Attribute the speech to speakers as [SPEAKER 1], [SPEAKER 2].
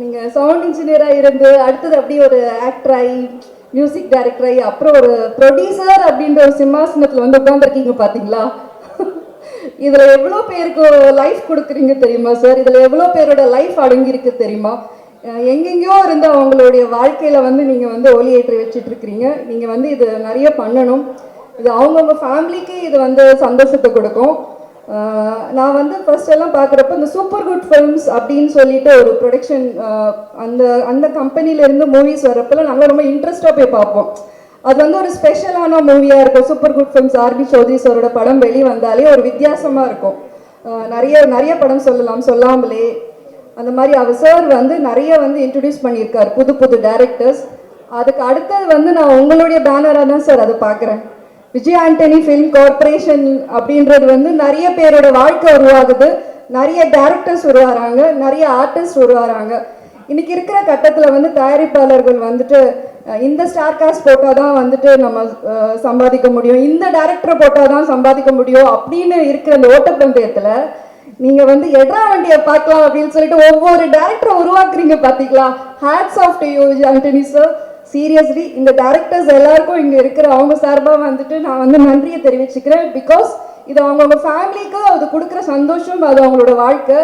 [SPEAKER 1] நீங்கள் சவுண்ட் இன்ஜினியராக இருந்து அடுத்தது அப்படியே ஒரு ஆக்டர் ஆகி மியூசிக் டைரக்டர் ஆகி அப்புறம் ஒரு ப்ரொடியூசர் அப்படின்ற ஒரு சிம்மாசனத்தில் வந்து உட்காந்துருக்கீங்க பார்த்தீங்களா இதில் எவ்வளோ பேருக்கு லைஃப் கொடுக்குறீங்க தெரியுமா சார் இதில் எவ்வளோ பேரோட லைஃப் அடங்கியிருக்கு தெரியுமா? எங்கெங்கேயோ இருந்து அவங்களுடைய வாழ்க்கையில் வந்து நீங்கள் வந்து ஒலியேற்றி வச்சுட்டு இருக்கிறீங்க நீங்கள் வந்து இது நிறைய பண்ணணும். இது அவங்கவுங்க ஃபேமிலிக்கு இது வந்து சந்தோஷத்தை கொடுக்கும். நான் வந்து ஃபர்ஸ்ட் எல்லாம் பார்க்குறப்ப இந்த சூப்பர் குட் ஃபிலிம்ஸ் அப்படின்னு சொல்லிட்டு ஒரு ப்ரொடக்ஷன் அந்த அந்த கம்பெனிலேருந்து மூவிஸ் வரப்பெல்லாம் நல்லா ரொம்ப இன்ட்ரெஸ்டாக போய் பார்ப்போம். அது வந்து ஒரு ஸ்பெஷலான மூவியாக இருக்கும். Super good films RB Choudary சாரோட படம் வெளி வந்தாலே ஒரு வித்தியாசமாக இருக்கும். நிறைய நிறைய படம் சொல்லலாம் சொல்லாமலே. அந்த மாதிரி அவர் சார் வந்து நிறைய வந்து இன்ட்ரடியூஸ் பண்ணியிருக்கார் புது புது டேரக்டர்ஸ் அதுக்கு அடுத்தது வந்து நான் உங்களுடைய பேனராக தான் சார் அதை பார்க்குறேன். விஜய் ஆண்டனி ஃபிலிம் கார்பரேஷன் அப்படின்றது வந்து நிறைய பேரோட வாழ்க்கை உருவாகுது. நிறைய டேரக்டர்ஸ் உருவாகிறாங்க. நிறைய ஆர்டிஸ்ட் உருவாகிறாங்க. இன்னைக்கு இருக்கிற கட்டத்தில் வந்து தயாரிப்பாளர்கள் வந்துட்டு இந்த ஸ்டார் காஸ்ட் போட்டால் தான் வந்துட்டு நம்ம சம்பாதிக்க முடியும். இந்த டேரக்டரை போட்டால் தான் சம்பாதிக்க முடியும் அப்படின்னு இருக்கிற அந்த ஓட்டப்பந்தயத்தில் நீங்கள் வந்து எட்ரா வண்டியை பார்க்கலாம் அப்படின்னு சொல்லிட்டு ஒவ்வொரு டேரக்டரை உருவாக்குறீங்க பார்த்தீங்களா hats off to you Antony sir seriously இந்த டேரக்டர்ஸ் எல்லாருக்கும் இங்க இருக்கிற அவங்க சார்பா வந்துட்டு நான் வந்து நன்றியை தெரிவிச்சுக்கிறேன். பிகாஸ் இது அவங்கவுங்க ஃபேமிலிக்கு அது கொடுக்குற சந்தோஷம் அது அவங்களோட வாழ்க்கை.